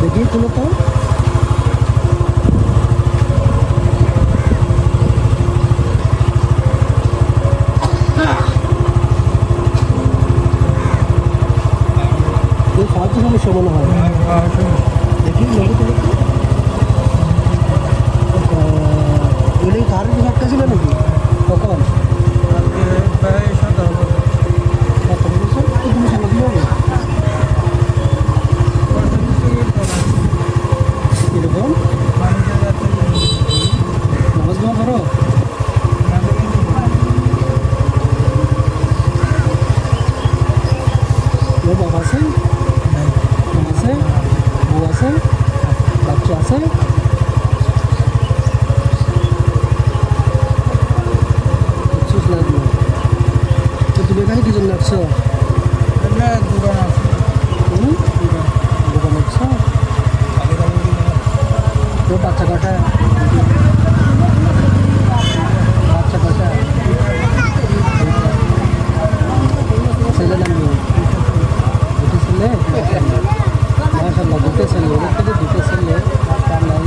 দেখি কোনো তো সমস্যা মনে হয় দেখি কারেন্ট ঝটকা ছিল নাকি? কখন? আসছো এমনি দোকান আছে? দোকানে আসছো তো বাচ্চা কাটা বাচ্চা কাটা ছেলে না মেয়ে? দুটো ছেলে? মাসাল্লাহ দুটো ছেলে। ওদের থেকে দুটো ছেলে তার নাই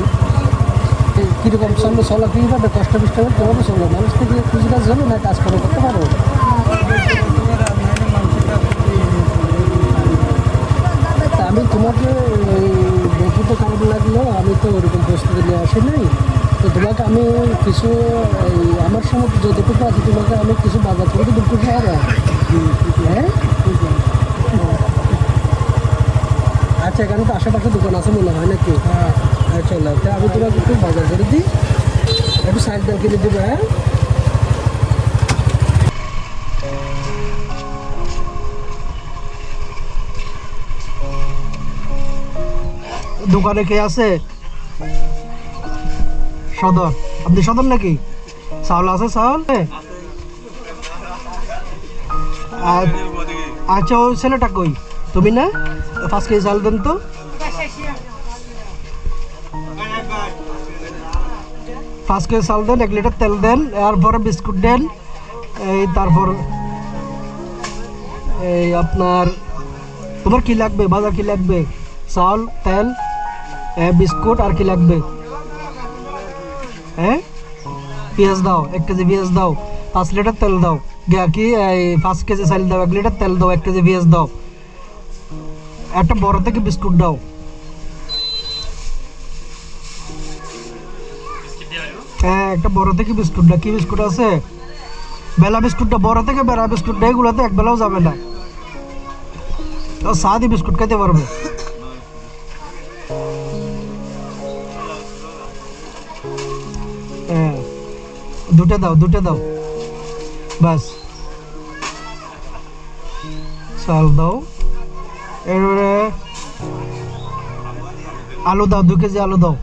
এই কীরকম চলল চলা কীভাবে কষ্ট বিষ্ট হবে কেমন চলল মানুষ থেকে খুঁজে কাজ হবে না কাজ করে করতে পারো তা আমি তোমাকে দেখি তো খারাপ লাগল আমি তো ওরকম প্রস্তুতি নিয়ে আসি নাই। তো তোমাকে আমি কিছু আমার সময় যতটুকু আছে তোমাকে আমি কিছু বাজার করে দেবো খুশি হবে হ্যাঁ? আচ্ছা এখানে তো আশেপাশে দোকান আছে মনে হয় নাকি? হ্যাঁ। চলো তা আমি তোমাকে একটু বাজার করে দিই। একটু সাইড দাম কিনে দেবো হ্যাঁ? দোকানে কে আছে? সদর। আপনি সদর নাকি? চাউল আছে চাউল? আচ্ছা ওই ছেলেটা কই? তুমি না? পাঁচ কেজি চাল দেন তো। পাঁচ কেজি চাল দেন, এক লিটার তেল দেন, এরপরে বিস্কুট দেন। এই তারপর এই আপনার তোমার কি লাগবে? বাজার কি লাগবে? চাল তেল? এ, বিস্কুট আর কি লাগবে? হ্যাঁ? পেঁয়াজ দাও এক কেজি পেঁয়াজ দাও পাঁচ লিটার তেল দাও। কি পাঁচ কেজি চাল দাও এক লিটার তেল দাও এক কেজি পেঁয়াজ দাও। একটা বড় থেকে বিস্কুট দাও। হ্যাঁ একটা বড় থেকে বিস্কুট দাও। কি বিস্কুট আছে? বেলা বিস্কুটটা বড় থেকে বেলা বিস্কুটটা এগুলোতে এক বেলাও যাবে না। সাদি বিস্কুট খেতে পারবে। দুটো দাও দুটো দাও। বাস। চাল দাও। এরপরে আলু দাও, দু কেজি আলু দাও।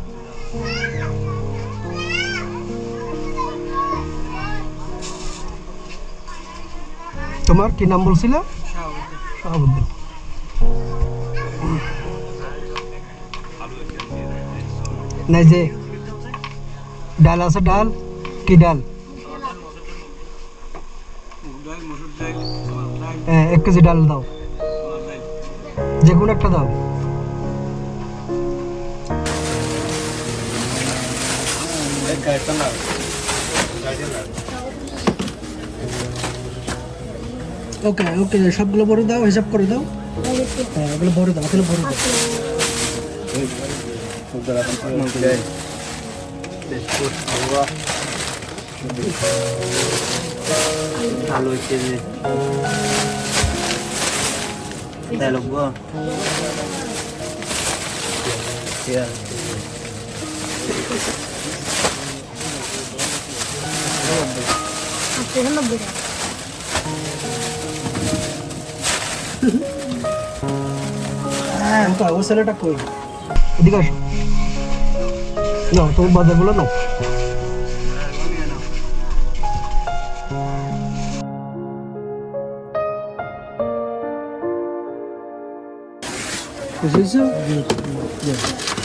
তোমার কি নাম বলছিলে? নাই যে, ডাল আছে, ডাল? কি ডাল? এক কেজি ডাল দাও। যে কোনো একটা দাও। ওকে ওকে সবগুলো বড় দাও, হিসাব করে দাও। হ্যাঁ ওগুলো বড় দাও ওগুলো বড় দাও। আলু কেজি তেল গো হ্যাঁ ওকে ও ছেলেটা কই এদিকে আসো নাও তুমি বাজারগুলো নাও This is a beautiful, yeah.